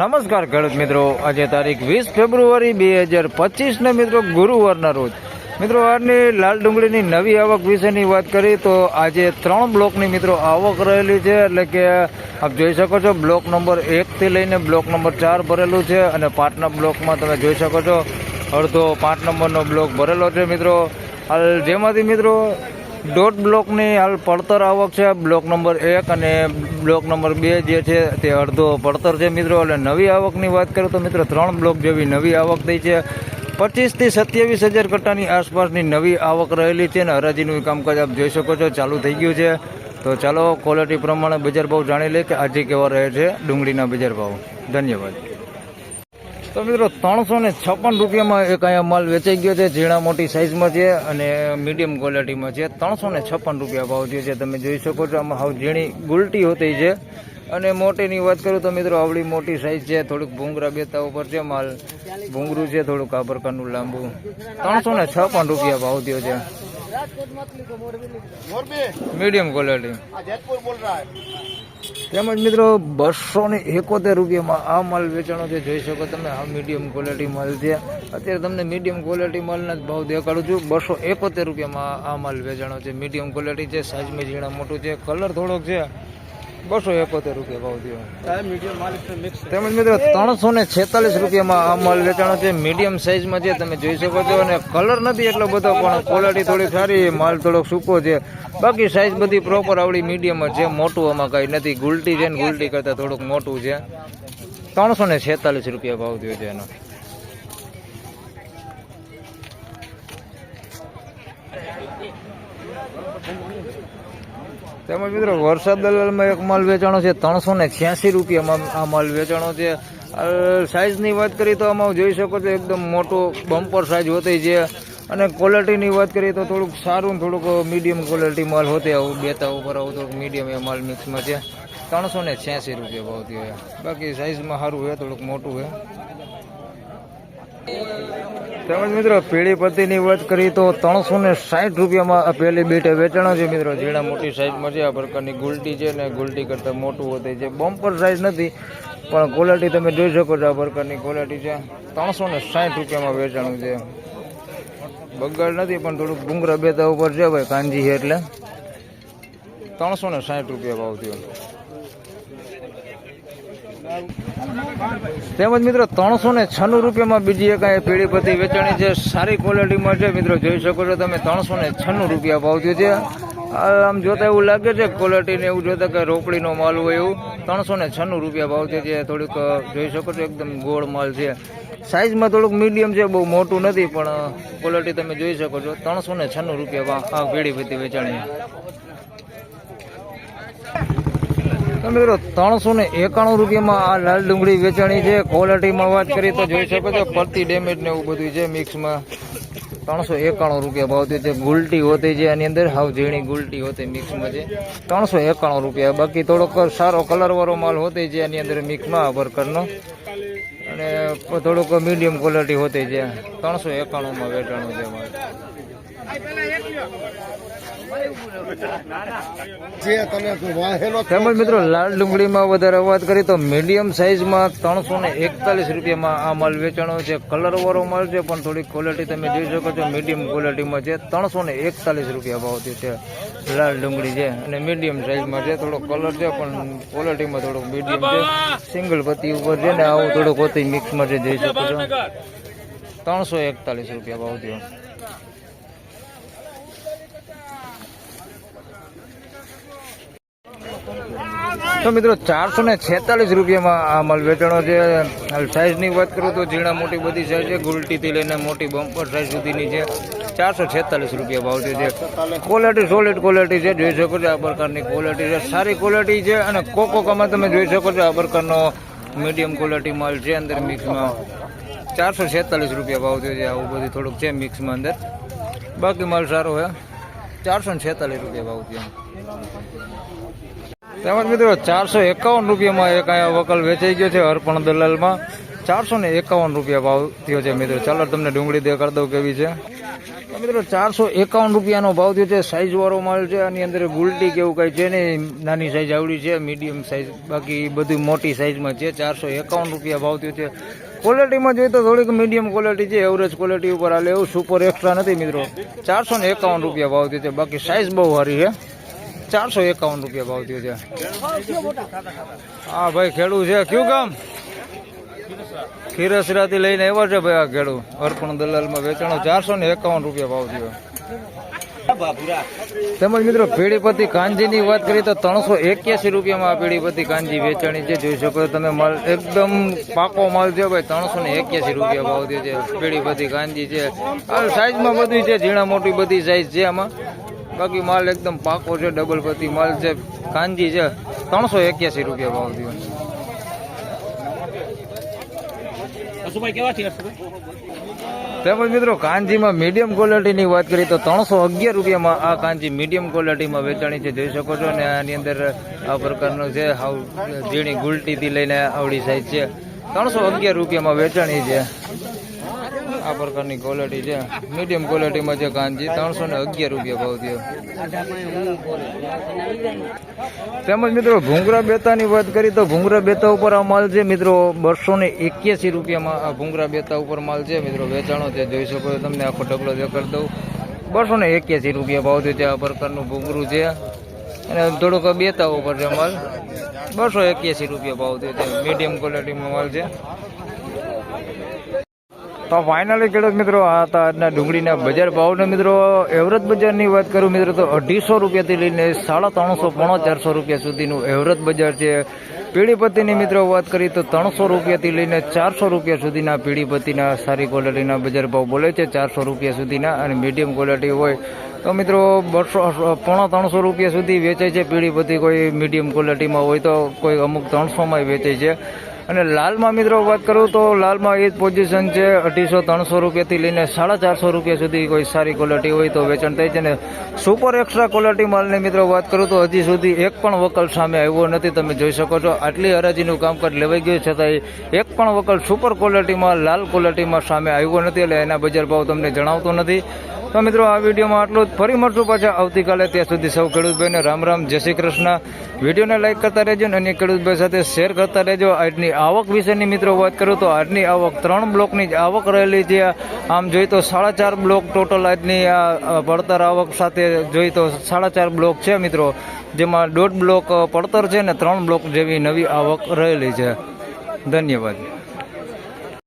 નમસ્કાર ખેડૂત મિત્રો. આજે તારીખ વીસ ફેબ્રુઆરી બે હજાર પચીસને મિત્રો ગુરુવારના રોજ. મિત્રો આજની લાલ ડુંગળીની નવી આવક વિશેની વાત કરી તો આજે ત્રણ બ્લોકની મિત્રો આવક રહેલી છે. એટલે કે આપ જોઈ શકો છો, બ્લોક નંબર એકથી લઈને બ્લોક નંબર ચાર ભરેલું છે અને પાંચના બ્લોકમાં તમે જોઈ શકો છો, અડધો પાંચ નંબરનો બ્લોક ભરેલો છે મિત્રો. હાલ જેમાંથી મિત્રો દોઢ બ્લોકની હાલ પડતર આવક છે. બ્લોક નંબર એક અને બ્લોક નંબર બે જે છે તે અડધો પડતર છે મિત્રો. એટલે નવી આવકની વાત કરું તો મિત્રો ત્રણ બ્લોક જેવી નવી આવક થઈ છે. પચીસથી સત્યાવીસ હજાર કટ્ટાની આસપાસની નવી આવક રહેલી છે અને હરાજીનું કામકાજ આપ જોઈ શકો છો. ચાલુ થઈ ગયું છે. તો ચાલો ક્વોલિટી પ્રમાણે બજાર ભાવ જાણી લઈએ કે આજે કેવા રહે છે ડુંગળીના બજાર ભાવ. ધન્યવાદ. તો મિત્રો ત્રણસો ને છપ્પન રૂપિયામાં એક અહીંયા માલ વેચાઈ ગયો છે ઝીણા મોટી સાઇઝમાં છે અને મીડિયમ ક્વોલિટીમાં છે. ત્રણસો ને છપ્પન રૂપિયા ભાવ જે છે તમે જોઈ શકો છો આમાં હાવ ઝીણી ગુલટી હોતી છે. અને મોટીની વાત કરું તો મિત્રો આવડી મોટી સાઇઝ છે થોડુંક ભૂંગરા બેતા ઉપર છે માલ ભૂંગરું છે થોડુંક આ પ્રકારનું લાંબુ. ત્રણસો ને છપ્પન રૂપિયા ભાવ થયો છે. Medium quality. તેમજ મિત્રો બસો ને એકોતેર રૂપિયામાં આ માલ વેચાણો છે. જોઈ શકો તમે, આ મીડિયમ ક્વોલિટી માલ છે. અત્યારે તમને મીડિયમ ક્વોલિટી માલના જ ભાવ દેખાડું છું. બસો એકોતેર રૂપિયામાં આ માલ વેચાણો છે. મીડિયમ ક્વોલિટી છે સાઇઝમાં ઝીણા મોટું છે. કલર થોડોક છે. બસો એકોતેર રૂપિયા ભાવ થયો. તેમજ મિત્રો ત્રણસો ને છેતાલીસ રૂપિયામાં આ માલ વેચાણો છે. મીડિયમ સાઇઝમાં છે તમે જોઈ શકો છો. અને કલર નથી એટલો બધો પણ ક્વોલિટી થોડી સારી માલ થોડોક સૂકો છે. બાકી સાઇઝ બધી પ્રોપર આવડી મીડિયમ જ છે. મોટું આમાં કાંઈ નથી. ગુલટી છે ને ગુલટી કરતાં થોડુંક મોટું છે. ત્રણસો ને છેતાલીસ રૂપિયા ભાવ થયો છે એનો. તેમજ મિત્રો વરસાદ દલાલમાં એક માલ વેચાણો છે, ત્રણસો ને છ્યાસી રૂપિયામાં આ માલ વેચાણો છે. સાઇઝની વાત કરીએ તો આમાં જોઈ શકો છો, એકદમ મોટો બમ્પર સાઇઝ હોતી છે. અને ક્વોલિટીની વાત કરીએ તો થોડુંક સારું થોડુંક મીડિયમ ક્વોલિટી માલ હોતી આવું બેતા ઉપર આવું થોડુંક મીડિયમ એ માલ મિક્સમાં છે. ત્રણસો ને છ્યાસી રૂપિયા ભાવતી હોય બાકી સાઇઝમાં સારું હોય થોડુંક મોટું હોય તેમજ મિત્રો પેઢી પતિની વાત કરીએ તો ત્રણસો ને સાઠ રૂપિયામાં આ પહેલી બેટે વેચાણો છે મિત્રો. ઝીણા મોટી સાઇઝમાં છે, આ પ્રકારની ગુલટી છે ને ગુલટી કરતાં મોટું હોતી છે. બમ્પર સાઈઝ નથી, પણ ક્વોલિટી તમે જોઈ શકો છો આ પ્રકારની ક્વોલિટી છે. ત્રણસો ને સાઠ રૂપિયામાં વેચાણું છે. બગાડ નથી, પણ થોડુંક ડુંગરા બેતા ઉપર છે ભાઈ કાંજી છે એટલે. ત્રણસો ને સાઠ રૂપિયા ભાવ થયો. તેમજ મિત્રો ત્રણસો ને છન્નું રૂપિયામાં બીજી એક અહીંયા પેઢીપતિ વેચાણી છે. સારી ક્વોલિટીમાં છે. મિત્રો જોઈ શકો છો તમે, ત્રણસો ને છન્નું રૂપિયા ભાવ થયો છે. આમ જોતા એવું લાગે છે ક્વોલિટી ને એવું જોતા કે રોકડીનો માલ હોય એવું. ત્રણસો ને છન્નું રૂપિયા ભાવ છે. થોડુંક જોઈ શકો છો એકદમ ગોળ માલ છે. સાઇઝમાં થોડુંક મીડિયમ છે, બહુ મોટું નથી, પણ ક્વોલિટી તમે જોઈ શકો છો. ત્રણસો ને છન્નું રૂપિયા આ પેઢીપતિ વેચાણી મિત્રો ત્રણસો ને એકાણું રૂપિયામાં આ લાલ ડુંગળી વેચાણી છે. ક્વોલિટીમાં વાત કરીએ તો જોઈ શકો છો ફરતી ડેમેજ ને એવું બધું છે મિક્સમાં ત્રણસો એકાણું રૂપિયા ભાવતી છે. ગુલટી હોતી છે એની અંદર, હાવ ઝીણી ગુલટી હોતી મિક્સમાં છે. ત્રણસો એકાણું રૂપિયા. બાકી થોડોક સારો કલરવાળો માલ હોતી છે એની અંદર મિક્સમાં વર્કરનો અને થોડુંક મીડિયમ ક્વોલિટી હોતી છે. ત્રણસો એકાણુંમાં વેચાણું છે માલ તેમજ મિત્રો લાલ ડુંગળીમાં વધારે વાત કરીએ તો મીડિયમ સાઇઝમાં ત્રણસો ને એકતાલીસ રૂપિયામાં આ માલ વેચાણો છે. કલર વાળો માલ છે પણ થોડી ક્વોલિટી તમે જોઈ શકો છો મીડિયમ ક્વોલિટીમાં છે. ત્રણસો ને એકતાલીસ રૂપિયા ભાવથી છે લાલ ડુંગળી છે અને મીડિયમ સાઇઝમાં છે થોડો કલર છે પણ ક્વોલિટીમાં થોડુંક મીડિયમ છે. સિંગલ પત્તી ઉપર છે ને આવું થોડુંક હોતી મિક્સમાં છે જોઈ શકો છો. ત્રણસો એકતાલીસ રૂપિયા ભાવ થયો તો મિત્રો ચારસો ને છેતાલીસ રૂપિયામાં આ માલ વેચાણો છે સાઈઝની વાત કરું તો ઝીણા મોટી બધી સાઇઝ છે. ગુલટીથી લઈને મોટી બમ્પર સાઇઝ સુધીની છે. ચારસો છેતાલીસ રૂપિયા ભાવ છે. ક્વોલિટી સોલિડ ક્વોલિટી છે. જોઈ શકો છો આ પ્રકારની ક્વોલિટી છે. સારી ક્વોલિટી છે અને કોકોકામાં તમે જોઈ શકો છો આ પ્રકારનો મીડિયમ ક્વોલિટી માલ છે અંદર મિક્સમાં ચારસો છેતાલીસ રૂપિયા ભાવ થયો છે આવું બધું થોડુંક છે મિક્સમાં અંદર. બાકી માલ સારો છે. ચારસો છેતાલીસ રૂપિયા ભાવ થયો તેમજ મિત્રો, ચારસો એકાવન રૂપિયામાં એક અહીંયા વકલ વેચાઈ ગયો છે અર્પણ દલાલમાં. ચારસો ને એકાવન રૂપિયા ભાવ થયો છે મિત્રો. ચાલો તમને ડુંગળી દેખાડ દઉં કેવી છે. મિત્રો, ચારસો એકાવન રૂપિયાનો ભાવ થયો છે. સાઈઝ વાળો માલ છે. આની અંદર ગુલટી કેવું કઈ છે ને નાની સાઈઝ આવડી છે. મીડિયમ સાઈઝ બાકી બધી મોટી સાઈઝમાં છે. ચારસો એકાવન રૂપિયા ભાવ થયો છે. ક્વોલિટીમાં જોઈએ તો થોડીક મીડિયમ ક્વોલિટી છે. એવરેજ ક્વોલિટી ઉપર હાલે એવું સુપર એક્સ્ટ્રા નથી મિત્રો. ચારસો ને એકાવન રૂપિયા ભાવ થયો છે. બાકી સાઈઝ બહુ સારી છે. ચારસો એકાવન રૂપિયા ભાવ થયો છે. હા, ભાઈ, ખેડૂત છે. કયું કામ ખીરસરાથી લઈને આવ્યા છે ભાઈ આ ખેડૂ અર્પણ દલાલમાં વેચાણો ચારસો ને એકાવન રૂપિયા ભાવ થયો. તેમજ મિત્રો, પીડીપતિ કાંજીની વાત કરીએ તો ત્રણસો એક્યાસી રૂપિયામાં આ પીડીપતિ કાંજી વેચાણી છે. જોઈ શકો તમે માલ, એકદમ પાકો માલ છે ભાઈ, ત્રણસો ને એક્યાસી રૂપિયા ભાવ થયો છે. પીડીપતિ કાંજી છે. આ સાઈઝમાં બધું છે, ઝીણા મોટી બધી સાઈઝ છે આમાં. બાકી માલ એકદમ પાકો છે ડબલ પતિ. માલ છે કાંજી છે ત્રણસો એક્યાસી રૂપિયા ભાવ થયો. તેમજ મિત્રો કાંજીમાં મીડિયમ ક્વોલિટીની વાત કરીએ તો ત્રણસો અગિયાર રૂપિયામાં આ કાંજી મીડિયમ ક્વોલિટીમાં વેચાણી છે જોઈ શકો છો. ને આની અંદર આ પ્રકારનો છે હાવ ઝીણી ગુલટીથી લઈને આવડી સાઈઝ છે. ત્રણસો અગિયાર રૂપિયામાં વેચાણી છે. આ પ્રકારની ક્વોલિટી છે. મીડિયમ ક્વોલિટીમાં છે કાંજી ત્રણસો ને અગિયાર રૂપિયા ભાવ થયો. તેમજ મિત્રો, ભૂંગરા બેતાની વાત કરી તો ભૂંગરા બેતા ઉપર આ માલ છે. મિત્રો, બસો ને એક્યાસી રૂપિયામાં આ ભૂંગરા બેતા ઉપર માલ છે. મિત્રો, વેચાણો છે, જોઈ શકો તમને. આખો ઢગલો દેખાડ દઉં. બસો ને એક્યાસી રૂપિયા ભાવ થયો છે આ પ્રકારનું ભૂંગરું છે. અને થોડુંક બેતા ઉપર છે માલ. બસો એક્યાસી રૂપિયા ભાવ થયો છે. મીડિયમ ક્વોલિટીમાં માલ છે. તો ફાઇનલી ખેડૂત મિત્રો, આ હતા ડુંગળીના બજાર ભાવના મિત્રો, એવરેજ બજારની વાત કરું, મિત્રો, તો અઢીસો રૂપિયાથી લઈને સાડા ત્રણસો, પોણો ચારસો રૂપિયા સુધીનું એવરેજ બજાર છે. પીડીપતિની મિત્રો વાત કરીએ તો ત્રણસો રૂપિયાથી લઈને ચારસો રૂપિયા સુધીના પીડીપતિના સારી ક્વોલિટીના બજાર ભાવ બોલે છે, ચારસો રૂપિયા સુધીના અને મીડિયમ ક્વોલિટી હોય. તો મિત્રો, બસો, પોણા ત્રણસો રૂપિયા સુધી વેચાય છે પીડીપતિ કોઈ મીડિયમ ક્વોલિટીમાં હોય તો કોઈ અમુક ત્રણસોમાં વેચાય છે. અને લાલમાં મિત્રો વાત કરું તો લાલમાં એ જ પોઝિશન છે, અઢીસો ત્રણસો રૂપિયાથી લઈને સાડા ચારસો રૂપિયા સુધી કોઈ સારી ક્વોલિટી હોય તો વેચાણ થાય છે ને સુપર એક્સ્ટ્રા ક્વોલિટી માલની મિત્રો વાત કરું તો હજી સુધી એક પણ વકલ સામે આવ્યો નથી. તમે જોઈ શકો છો, આટલી હરાજીનું કામકાજ લેવાઈ ગયું છતાંય એક પણ વકલ સુપર ક્વોલિટીમાં લાલ ક્વોલિટીમાં સામે આવ્યો નથી, એટલે એના બજાર ભાવ તમને જણાવતો નથી. તો મિત્રો, આ વિડીયોમાં આટલું જ. ફરી મળશું પાછા આવતીકાલે. ત્યાં સુધી સૌ ખેડૂતભાઈને રામ રામ. જય શ્રી કૃષ્ણ. વિડીયોને લાઇક કરતા રહેજો અને અન્ય ખેડૂતભાઈ સાથે શેર કરતા રહેજો. આજની આવક વિશેની મિત્રો વાત કરું તો આજની આવક ત્રણ બ્લોકની જ આવક રહેલી છે. આમ જોઈએ તો સાડા ચાર બ્લોક ટોટલ આજની આ પડતર આવક સાથે જોઈ તો સાડા ચાર બ્લોક છે મિત્રો. જેમાં દોઢ બ્લોક પડતર છે ને ત્રણ બ્લોક જેવી નવી આવક રહેલી છે. ધન્યવાદ.